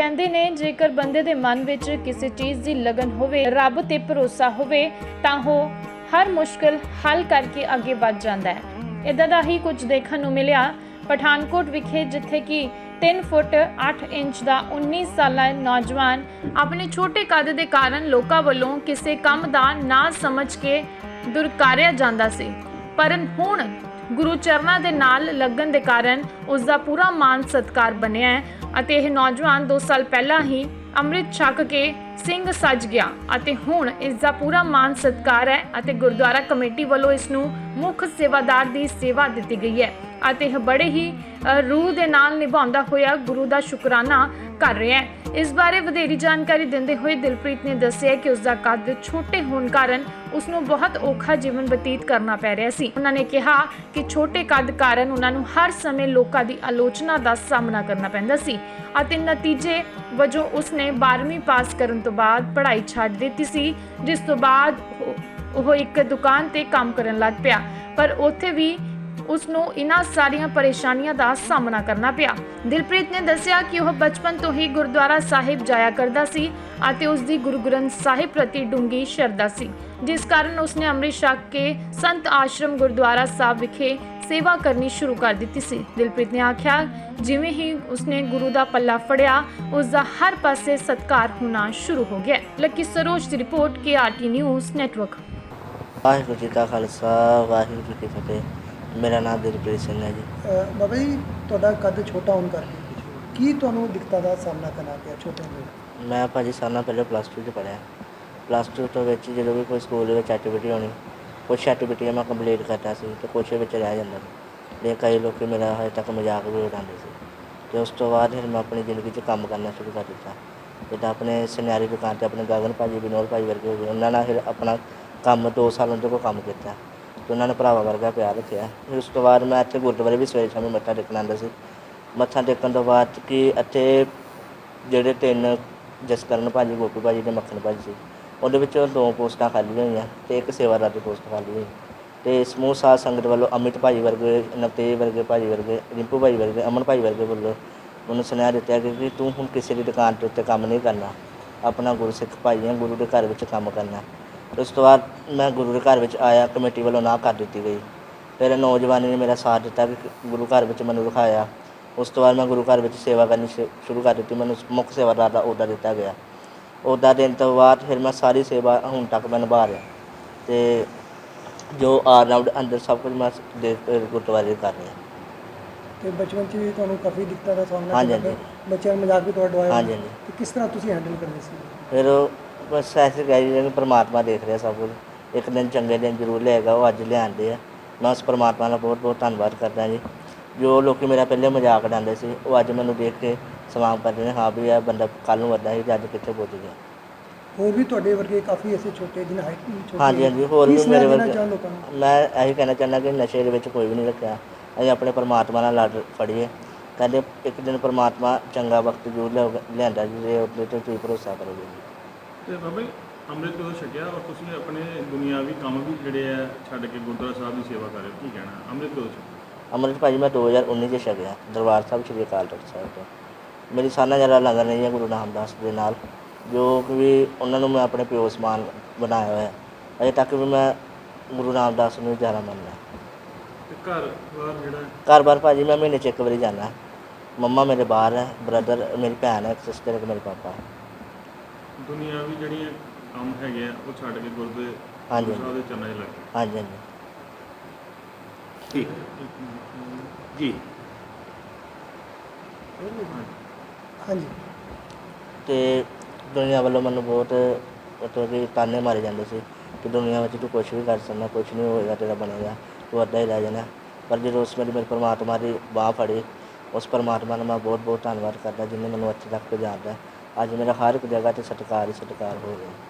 ਕਹਿੰਦੇ ਨੇ, ਜੇਕਰ ਬੰਦੇ ਦੇ ਮਨ ਵਿੱਚ ਕਿਸੇ ਚੀਜ਼ ਦੀ ਲਗਨ ਹੋਵੇ, ਰੱਬ ਤੇ ਭਰੋਸਾ ਹੋਵੇ, ਤਾਂ ਉਹ ਹਰ ਮੁਸ਼ਕਲ ਹੱਲ ਕਰਕੇ ਅੱਗੇ ਵੱਧ ਜਾਂਦਾ ਹੈ। ਇਦਾਂ ਦਾ ਹੀ ਕੁਝ ਦੇਖਣ ਨੂੰ ਮਿਲਿਆ ਪਠਾਨਕੋਟ ਵਿਖੇ, ਜਿੱਥੇ ਕਿ 3 ਫੁੱਟ 8 ਇੰਚ ਦਾ 19 ਸਾਲਾ ਨੌਜਵਾਨ ਆਪਣੇ ਛੋਟੇ ਕੱਦ ਦੇ ਕਾਰਨ ਲੋਕਾਂ ਵੱਲੋਂ ਕਿਸੇ ਕੰਮ ਦਾ ਨਾ ਸਮਝ ਕੇ ਦੁਰਕਾਰਿਆ ਜਾਂਦਾ ਸੀ। ਪਰ ਹੁਣ ਗੁਰੂ ਚਰਨਾਂ ਦੇ ਨਾਲ ਲੱਗਣ ਦੇ ਕਾਰਨ ਉਸ ਦਾ ਪੂਰਾ ਮਾਨ ਸਤਕਾਰ ਬਣਿਆ ਹੈ ਅਤੇ ਇਹ ਨੌਜਵਾਨ 2 ਸਾਲ ਪਹਿਲਾਂ ਹੀ ਅੰਮ੍ਰਿਤ ਛਕ ਕੇ ਸਿੰਘ ਸੱਜ ਗਿਆ ਅਤੇ ਹੁਣ ਇਸ ਦਾ ਪੂਰਾ ਮਾਨ ਸਤਕਾਰ ਹੈ ਅਤੇ ਗੁਰਦੁਆਰਾ ਕਮੇਟੀ ਵੱਲੋਂ ਇਸ ਨੂੰ ਮੁੱਖ ਸੇਵਾਦਾਰ ਦੀ ਸੇਵਾ ਦਿੱਤੀ ਗਈ ਹੈ। ਅਤੇ ਬੜੇ ਹੀ ਰੂਹ ਦੇ ਨਾਲ ਨਿਭਾਉਂਦਾ ਹੋਇਆ ਗੁਰੂ ਦਾ ਸ਼ੁਕਰਾਨਾ ਕਰ ਰਿਹਾ ਹੈ। ਇਸ ਬਾਰੇ ਵਧੇਰੀ ਜਾਣਕਾਰੀ ਦਿੰਦੇ ਹੋਏ ਦਿਲਪ੍ਰੀਤ ਨੇ ਦੱਸਿਆ ਕਿ ਉਸ ਦਾ ਕੱਦ ਛੋਟੇ ਹੋਣ ਕਾਰਨ ਉਸ ਨੂੰ ਬਹੁਤ ਔਖਾ ਜੀਵਨ ਬਤੀਤ ਕਰਨਾ ਪੈ ਰਿਹਾ ਸੀ। ਉਹਨਾਂ ਨੇ ਕਿਹਾ ਕਿ ਛੋਟੇ ਕੱਦ ਕਾਰਨ ਉਹਨਾਂ ਨੂੰ ਹਰ ਸਮੇਂ ਲੋਕਾਂ ਦੀ ਆਲੋਚਨਾ ਦਾ ਸਾਹਮਣਾ ਕਰਨਾ ਪੈਂਦਾ ਸੀ ਅਤੇ ਨਤੀਜੇ ਵਜੋਂ ਉਸਨੇ 12ਵੀਂ ਪਾਸ ਕਰਨ ਤੋਂ ਬਾਅਦ ਪੜ੍ਹਾਈ ਛੱਡ ਦਿੱਤੀ ਸੀ, ਜਿਸ ਤੋਂ ਬਾਅਦ ਉਹ- ਉਹ ਇੱਕ ਦੁਕਾਨ ਤੇ ਕੰਮ ਕਰਨ ਲੱਗ ਪਿਆ। ਪਰ ਉੱਥੇ ਵੀ ਉਸ ਨੂੰ ਇਨ੍ਹਾਂ ਸਾਰੀਆਂ ਪਰੇਸ਼ਾਨੀਆਂ ਦਾ ਸਾਹਮਣਾ ਕਰਨਾ ਪਿਆ। ਦਿਲਪ੍ਰੀਤ ਨੇ ਦੱਸਿਆ ਕਿ ਉਹ ਬਚਪਨ ਤੋਂ ਹੀ ਗੁਰਦੁਆਰਾ ਸਾਹਿਬ ਜਾਇਆ ਕਰਦਾ ਸੀ ਅਤੇ ਉਸ ਦੀ ਗੁਰੂ ਗ੍ਰੰਥ ਸਾਹਿਬ ਪ੍ਰਤੀ ਡੂੰਗੀ ਸ਼ਰਧਾ ਸੀ। ਜਿਸ ਕਾਰਨ ਉਸਨੇ ਅੰਮ੍ਰਿਤ ਛਕ ਕੇ ਸੰਤ ਆਸ਼ਰਮ ਗੁਰਦੁਆਰਾ ਸਾਹਿਬ ਵਿਖੇ ਸੇਵਾ ਕਰਨੀ ਸ਼ੁਰੂ ਕਰ ਦਿੱਤੀ ਸੀ। ਦਿਲਪ੍ਰੀਤ ਨੇ ਆਖਿਆ, ਜਿਵੇਂ ਹੀ ਉਸਨੇ ਗੁਰੂ ਦਾ ਪੱਲਾ ਫੜਿਆ ਉਸ ਦਾ ਹਰ ਪਾਸੇ ਸਤਕਾਰ ਹੋਣਾ ਸ਼ੁਰੂ ਹੋ ਗਿਆ ਲੱਕੀ ਸਰੋਜ ਦੀ report, K news network. Waheguru ji ਕਾ ਖਾਲਸਾ, ਵਾਹਿਗੁਰੂ ਜੀ ਕੀ ਫਤਿਹ। ਮੇਰਾ ਨਾਮ ਦਿਲਪ੍ਰੀਤ ਸਿੰਘ ਹੈ ਜੀ। ਅਹ ਬਾਬਾ ਜੀ ਤੁਹਾਡਾ ਕੱਦ ਛੋਟਾ ਹੋਣ ਕਰਕੇ ਕੀ ਤੁਹਾਨੂੰ ਦਿੱਕਤਾਂ ਦਾ ਸਾਹਮਣਾ ਕਰਨਾ ਪਿਆ ਛੋਟੇ ਹੁੰਦੇ ਮੈਂ ਭਾਜੀ ਸਾਲਾਂ ਪਹਿਲਾਂ ਪਲੱਸ 2 ਚ ਪੜ੍ਹਿਆ। ਪਲੱਸ 2 ਤੋਂ ਵਿੱਚ ਜਦੋਂ ਵੀ ਕੋਈ ਸਕੂਲ ਦੇ ਵਿੱਚ ਐਕਟੀਵਿਟੀ ਹੋਣੀ ਕੁਛ ਐਕਟੀਵਿਟੀਆਂ ਮੈਂ ਕੰਪਲੀਟ ਕਰਦਾ ਸੀ ਤੇ ਕੁਛ ਵਿੱਚ ਰਹਿ ਜਾਂਦਾ ਸੀ। ਤੇ ਕਈ ਲੋਕ ਮੇਰਾ ਹਜੇ ਤੱਕ ਮਜ਼ਾਕ ਵੀ ਉਡਾਉਂਦੇ ਸੀ। ਤੇ ਉਸ ਤੋਂ ਬਾਅਦ ਫਿਰ ਮੈਂ ਆਪਣੀ ਜ਼ਿੰਦਗੀ 'ਚ ਕੰਮ ਕਰਨਾ ਸ਼ੁਰੂ ਕਰ ਦਿੱਤਾ। ਜਿੱਦਾਂ ਆਪਣੇ ਸੁਨਿਆਰੀ ਦੁਕਾਨ ਤੇ ਆਪਣੇ ਗਗਨ ਭਾਜੀ ਵਿਨੋਦ ਭਾਜੀ ਵਰਗੇ ਹੋ ਗਏ ਉਹਨਾਂ ਨਾਲ ਫਿਰ ਆਪਣਾ ਕੰਮ 2 ਸਾਲ ਉਹਨਾਂ ਕੋਲ ਕੰਮ ਕੀਤਾ। ਤੇ ਉਹਨਾਂ ਨੇ ਭਰਾਵਾਂ ਵਰਗਾ ਪਿਆਰ ਰੱਖਿਆ। ਫਿਰ ਉਸ ਤੋਂ ਬਾਅਦ ਮੈਂ ਇੱਥੇ ਗੁਰਦੁਆਰੇ ਵੀ ਸਵੇਰੇ ਸ਼ਾਮੀ ਮੱਥਾ ਟੇਕਣ ਆਉਂਦਾ ਸੀ। ਮੱਥਾ ਟੇਕਣ ਤੋਂ ਬਾਅਦ ਕਿ ਇੱਥੇ ਜਿਹੜੇ ਤਿੰਨ ਜਸਕਰਨ ਭਾਜੀ, ਗੋਪੀ ਭਾਜੀ ਤੇ ਮੱਖਣ ਭਾਜੀ ਸੀ, ਉਹਦੇ ਵਿੱਚੋਂ ਦੋ ਪੋਸਟਾਂ ਖਾਲੀ ਹੋਈਆਂ ਤੇ ਇੱਕ ਸੇਵਾਦਾਰ ਦੀ ਪੋਸਟ ਖਾਲੀ ਹੋਈ। ਤੇ ਸਮੂਹ ਸਾਧ ਸੰਗਤ ਵੱਲੋਂ ਅਮਿਤ ਭਾਜੀ ਵਰਗੇ, ਨਵਤੇਜ ਵਰਗੇ ਭਾਜੀ ਵਰਗੇ, ਰਿੰਪੂ ਭਾਜੀ ਵਰਗੇ, ਅਮਨ ਭਾਜੀ ਵਰਗੇ ਵੱਲੋਂ ਮੈਨੂੰ ਸੁਨੇਹਾ ਦਿੱਤਾ ਕਿ ਵੀ ਤੂੰ ਹੁਣ ਕਿਸੇ ਦੀ ਦੁਕਾਨ ਤੇ ਉੱਤੇ ਕੰਮ ਨਹੀਂ ਕਰਨਾ। ਆਪਣਾ ਗੁਰਸਿੱਖ ਭਾਈ ਹੈ ਗੁਰੂ ਦੇ ਘਰ ਵਿੱਚ ਕੰਮ ਕਰਨਾ। ਉਸ ਤੋਂ ਬਾਅਦ ਮੈਂ ਗੁਰੂ ਦੇ ਘਰ ਵਿੱਚ ਆਇਆ ਕਮੇਟੀ ਵੱਲੋਂ ਨਾ ਕਰ ਦਿੱਤੀ ਗਈ। ਫਿਰ ਨੌਜਵਾਨੀ ਨੇ ਮੇਰਾ ਸਾਥ ਦਿੱਤਾ ਕਿ ਗੁਰੂ ਘਰ ਵਿੱਚ ਮੈਨੂੰ ਦਿਖਾਇਆ ਉਸ ਤੋਂ ਬਾਅਦ ਮੈਂ ਗੁਰੂ ਘਰ ਵਿੱਚ ਸੇਵਾ ਕਰਨੀ ਸ਼ੁਰੂ ਕਰ ਦਿੱਤੀ। ਮੈਨੂੰ ਮੁੱਖ ਸੇਵਾਦਾਰ ਦਾ ਅਹੁਦਾ ਦਿੱਤਾ ਗਿਆ। ਅਹੁਦਾ ਦੇਣ ਤੋਂ ਬਾਅਦ ਫਿਰ ਮੈਂ ਸਾਰੀ ਸੇਵਾ ਹੁਣ ਤੱਕ ਮੈਂ ਨਿਭਾ ਰਿਹਾ। ਤੇ ਜੋ ਆਲ ਰਾਊਂਡ ਅੰਦਰ ਸਭ ਕੁਝ ਮੈਂ ਦੇ ਗੁਰਦੁਆਰੇ ਕਰ ਰਿਹਾ। ਤੇ ਬਚਪਨ 'ਚ ਵੀ ਤੁਹਾਨੂੰ ਕਾਫੀ ਦਿੱਕਤਾਂ ਦਾ ਸਾਹਮਣਾ ਹਾਂਜੀ, ਕਰਨਾ ਪਿਆ। ਬੱਚਿਆਂ ਨੂੰ ਮਜ਼ਾਕ ਵੀ ਤੁਹਾਡਾ ਡਵਾਇਆ ਹਾਂਜੀ, ਹਾਂਜੀ। ਤੇ ਕਿਸ ਤਰ੍ਹਾਂ ਤੁਸੀਂ ਹੈਂਡਲ ਕਰਦੇ ਸੀ? ਫਿਰ ਉਹ ਬਸ ਐਸੇ ਕਹਿ ਰਹੇ ਕਿ ਪ੍ਰਮਾਤਮਾ ਦੇਖ ਰਿਹਾ ਸਭ ਕੁਝ। ਇੱਕ ਦਿਨ ਚੰਗੇ ਦਿਨ ਜ਼ਰੂਰ ਲਿਆਏਗਾ ਉਹ ਅੱਜ ਲਿਆਂਦੇ ਆ। ਮੈਂ ਉਸ ਪ੍ਰਮਾਤਮਾ ਦਾ ਬਹੁਤ ਬਹੁਤ ਧੰਨਵਾਦ ਕਰਦਾ ਜੀ। ਜੋ ਲੋਕੀ ਮੇਰਾ ਪਹਿਲੇ ਮਜ਼ਾਕ ਉਡਾਉਂਦੇ ਸੀ ਉਹ ਅੱਜ ਮੈਨੂੰ ਦੇਖ ਕੇ ਸਮਾਮ ਕਰਦੇ ਨੇ ਹਾਂ ਵੀ ਇਹ ਬੰਦਾ ਕੱਲ ਨੂੰ ਵੱਡਾ ਸੀ ਤੇ ਅੱਜ ਕਿੱਥੇ ਪਹੁੰਚ ਗਿਆ। ਹੋਰ ਵੀ ਤੁਹਾਡੇ ਵਰਗੇ ਕਾਫੀ ਐਸੇ ਛੋਟੇ ਜਿਹਨਾਂ ਹਾਈਟ ਵੀ ਛੋਟੀ ਹਾਂਜੀ। ਹਾਂਜੀ ਹੋਰ ਵੀ ਮੇਰੇ ਵਰਗੇ ਮੈਂ ਇਹੀ ਕਹਿਣਾ ਚਾਹੁੰਦਾ ਕਿ ਨਸ਼ੇ ਦੇ ਵਿੱਚ ਕੋਈ ਵੀ ਨਹੀਂ ਰੱਖਿਆ। ਅਸੀਂ ਆਪਣੇ ਪਰਮਾਤਮਾ ਨਾਲ ਲੜ ਫੜੀਏ। ਕਹਿੰਦੇ ਇੱਕ ਦਿਨ ਪਰਮਾਤਮਾ ਚੰਗਾ ਵਕਤ ਜ਼ਰੂਰ ਲਿਆਊਗਾ- ਲਿਆਂਦਾ ਜੀ ਉਹਦੇ ਤੇ ਤੁਸੀਂ ਭਰੋਸਾ ਕਰੋਗੇ ਜੀ। ਤੇ ਬਾਬਾ ਜੀ ਅੰਮ੍ਰਿਤ ਕਦੋਂ ਛਕਿਆ ਔਰ ਤੁਸੀਂ ਆਪਣੇ ਦੁਨਿਆਵੀ ਕੰਮ ਵੀ ਜਿਹੜੇ ਆ ਛੱਡ ਕੇ ਗੁਰਦੁਆਰਾ ਸਾਹਿਬ ਦੀ ਸੇਵਾ ਕਰ ਰਹੇ ਹੋ ਕੀ ਕਹਿਣਾ? ਅੰਮ੍ਰਿਤ ਕਦੋਂ ਛਕਿਆ? ਅੰਮ੍ਰਿਤ ਭਾਜੀ ਮੈਂ 2019 ਚ ਛਕਿਆ ਦਰਬਾਰ ਸਾਹਿਬ ਸ਼੍ਰੀ ਅਕਾਲ ਤਖਤ ਸਾਹਿਬ ਤੋਂ। ਮੇਰੀ ਸਾਨਾ ਜਰਾ ਲੰਗਰ ਨਹੀਂ ਹੈ ਗੁਰੂ ਰਾਮਦਾਸ ਦੇ ਨਾਲ ਜੋ ਕਿ ਵੀ ਉਹਨਾਂ ਨੂੰ ਮੈਂ ਆਪਣੇ ਪਿਓ ਸਮਾਨ ਬਣਾਇਆ ਹੋਇਆ ਹੈ। ਅਜੇ ਤੱਕ ਵੀ ਮੈਂ ਗੁਰੂ ਰਾਮਦਾਸ ਨੂੰ ਜ਼ਿਆਦਾ ਮੰਨਦਾ। ਘਰ ਬਾਹਰ ਜਿਹੜਾ ਘਰ-ਬਾਰ ਭਾਜੀ ਮੈਂ ਮਹੀਨੇ ਚ ਇੱਕ ਵਾਰੀ ਜਾਂਦਾ। ਮੰਮਾ ਮੇਰੇ ਬਾਹਰ ਹੈ ਬ੍ਰਦਰ ਮੇਰੀ ਭੈਣ ਹੈ ਸਿਸਟਰ ਇੱਕ ਮੇਰੇ ਪਾਪਾ। ਹੈ। ਦੁਨਿਆਵੀ ਜਿਹੜੀਆਂ ਕੰਮ ਹੈਗੇ ਆ ਉਹ ਛੱਡ ਕੇ ਗੁਰਦੇ ਹਾਂਜੀ। ਸਾਹਿਬ ਦੇ ਚਰਨਾਂ 'ਚ ਲੱਗ ਗਏ। ਹਾਂਜੀ ਹਾਂਜੀ। ਠੀਕ। ਜੀ। ਹਾਂਜੀ। ਤੇ ਦੁਨੀਆ ਵੱਲੋਂ ਮੈਨੂੰ ਬਹੁਤ ਮਤਲਬ ਕਿ ਤਾਨੇ ਮਾਰੇ ਜਾਂਦੇ ਸੀ ਕਿ ਦੁਨੀਆ ਵਿੱਚ ਤੂੰ ਕੁਝ ਵੀ ਕਰ ਸਕਦਾ ਕੁਝ ਨਹੀਂ ਹੋਏਗਾ ਤੇਰਾ ਬਣੇਗਾ ਤੂੰ ਅੱਧਾ ਹੀ ਰਹਿ ਜਾਣਾ। ਪਰ ਜਦੋਂ ਉਸ ਵੇਲੇ ਮੇਰੇ ਪਰਮਾਤਮਾ ਦੀ ਬਾਹ ਫੜੀ ਉਸ ਪਰਮਾਤਮਾ ਦਾ ਮੈਂ ਬਹੁਤ ਬਹੁਤ ਧੰਨਵਾਦ ਕਰਦਾ ਜਿਨੇ ਮੈਨੂੰ ਇੱਥੇ ਤੱਕ ਪਹੁੰਚਾਇਆ ਅੱਜ ਮੇਰਾ ਹਰ ਇੱਕ ਜਗ੍ਹਾ ਤੇ ਸਤਿਕਾਰ ਹੀ ਸਤਿਕਾਰ ਹੋ ਰਿਹਾ